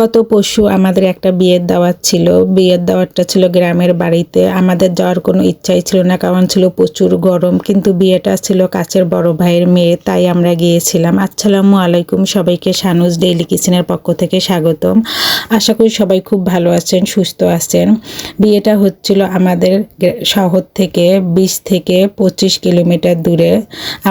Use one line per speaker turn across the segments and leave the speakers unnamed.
গত পশু আমাদের একটা বিয়ের দাওয়াত ছিল। বিয়ের দাওয়াতটা ছিল গ্রামের বাড়িতে। আমাদের যাওয়ার কোনো ইচ্ছাই ছিল না, কারণ ছিল প্রচুর গরম। কিন্তু বিয়েটা ছিল কাছের বড় ভাইয়ের মেয়ে, তাই আমরা গিয়েছিলাম। আসসালামু আলাইকুম সবাইকে সানুজ ডেইলি কিচেনের পক্ষ থেকে স্বাগতম। আশা করি সবাই খুব ভালো আছেন, সুস্থ আছেন। বিয়েটা হচ্ছিল আমাদের শহর থেকে বিশ থেকে পঁচিশ কিলোমিটার দূরে।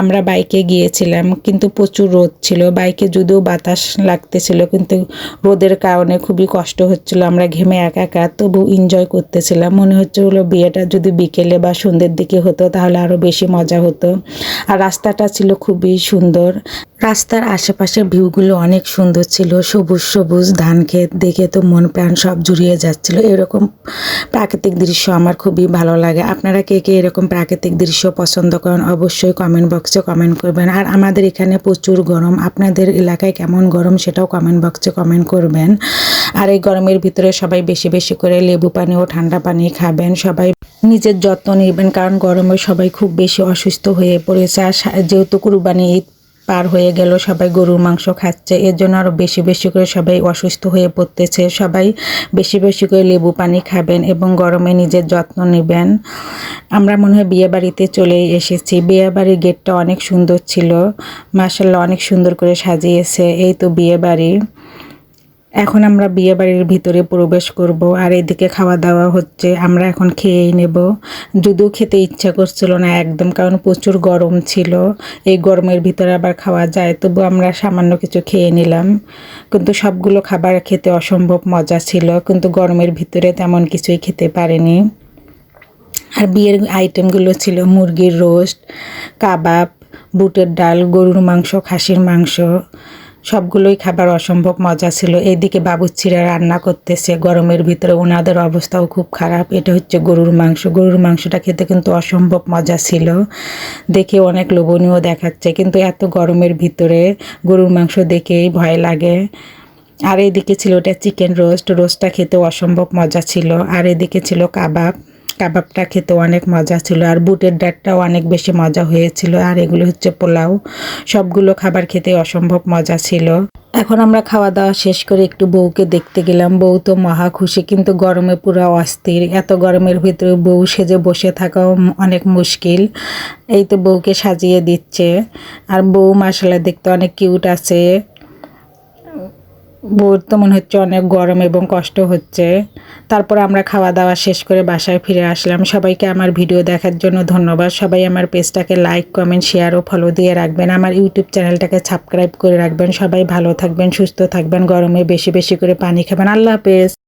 আমরা বাইকে গিয়েছিলাম, কিন্তু প্রচুর রোদ ছিল। বাইকে যদিও বাতাস লাগতেছিল, কিন্তু রোদের কারণে খুবই কষ্ট হচ্ছিল, আমরা ঘেমে একা একা তবু এনজয় করতেছিলাম। মনে হচ্ছিল বিয়েটা যদি বিকেলে বা সন্ধ্যের দিকে হতো তাহলে আরও বেশি মজা হতো। আর রাস্তাটা ছিল খুবই সুন্দর। রাস্তার আশেপাশের ভিউগুলো অনেক সুন্দর ছিল। সবুজ সবুজ, ধান ক্ষেত দেখে তো মন প্রাণ সব জুড়িয়ে যাচ্ছিল। এরকম প্রাকৃতিক দৃশ্য আমার খুবই ভালো লাগে। আপনারা কে কে এরকম প্রাকৃতিক দৃশ্য পছন্দ করেন অবশ্যই কমেন্ট বক্সে কমেন্ট করবেন। আর আমাদের এখানে প্রচুর গরম। আপনাদের এলাকায় কেমন গরম সেটাও কমেন্ট বক্সে কমেন্ট করবেন। আর এই গরমের ভিতরে সবাই বেশি বেশি করে লেবু পানি ও ঠান্ডা পানি খাবেন। সবাই নিজের যত্ন নেবেন কারণ গরমে সবাই খুব বেশি অসুস্থ হয়ে পড়েছে। আর যেহেতু কুরবানি ঈদ পার হয়ে গেল, সবাই গরুর মাংস খাচ্ছে। এর জন্য আরও বেশি বেশি করে সবাই অসুস্থ হয়ে পড়তেছে। সবাই বেশি বেশি করে লেবু পানি খাবেন এবং গরমে নিজের যত্ন নেবেন। আমরা মনে হয় বিয়ে বাড়িতে চলে এসেছি। বিয়ে বাড়ির গেটটা অনেক সুন্দর ছিল। মার্শাল্লাহ অনেক সুন্দর করে সাজিয়েছে। এই তো বিয়ে বাড়ি। এখন আমরা বিয়ে বাড়ির ভিতরে প্রবেশ করব, আর এদিকে খাওয়া দাওয়া হচ্ছে, আমরা এখন খেয়েই নেব। যদিও খেতে ইচ্ছা করছিল না একদম, কারণ প্রচুর গরম ছিল। এই গরমের ভিতরে আবার খাওয়া যায়, তবু আমরা সামান্য কিছু খেয়ে নিলাম। কিন্তু সবগুলো খাবার খেতে অসম্ভব মজা ছিল, কিন্তু গরমের ভিতরে তেমন কিছুই খেতে পারিনি। আর বিয়ের আইটেমগুলো ছিল মুরগির রোস্ট, কাবাব, বুটের ডাল, গরুর মাংস, খাসির মাংস। সবগুলোই খাবার অসম্ভব মজা ছিল। এইদিকে বাবুচ্ছিরা রান্না করতেছে, গরমের ভিতরে ওনাদের অবস্থাও খুব খারাপ। এটা হচ্ছে গরুর মাংস। গরুর মাংসটা খেতে কিন্তু অসম্ভব মজা ছিল। দেখে অনেক লোভনীয় দেখাচ্ছে, কিন্তু এত গরমের ভিতরে গরুর মাংস দেখেই ভয় লাগে। আর এদিকে ছিল ওটা চিকেন রোস্ট। রোস্টটা খেতে অসম্ভব মজা ছিল। আর এদিকে ছিল কাবাব। কাবাবটা খেতে অনেক মজা ছিল আর বুটের ডাটটাও অনেক বেশি মজা হয়েছিল আর এগুলো হচ্ছে পোলাও। সবগুলো খাবার খেতে অসম্ভব মজা ছিল। এখন আমরা খাওয়া দাওয়া শেষ করে একটু বউকে দেখতে গেলাম। বউ তো মহা খুশি, কিন্তু গরমে পুরো অস্থির। এত গরমের ভিতরে বউ সেজে বসে থাকাও অনেক মুশকিল। এই তো বউকে সাজিয়ে দিচ্ছে। আর বউ মাসালা দেখতে অনেক কিউট আছে। বউর তো মনে হচ্ছে অনেক গরম এবং কষ্ট হচ্ছে। তারপর আমরা খাওয়া দাওয়া শেষ করে বাসায় ফিরে আসলাম। সবাইকে আমার ভিডিও দেখার জন্য ধন্যবাদ। সবাই আমার পেজটাকে লাইক কমেন্ট শেয়ার ও ফলো দিয়ে রাখবেন। আমার ইউটিউব চ্যানেলটাকে সাবস্ক্রাইব করে রাখবেন। সবাই ভালো থাকবেন, সুস্থ থাকবেন, গরমে বেশি বেশি করে পানি খাবেন। আল্লাহ হাফেজ।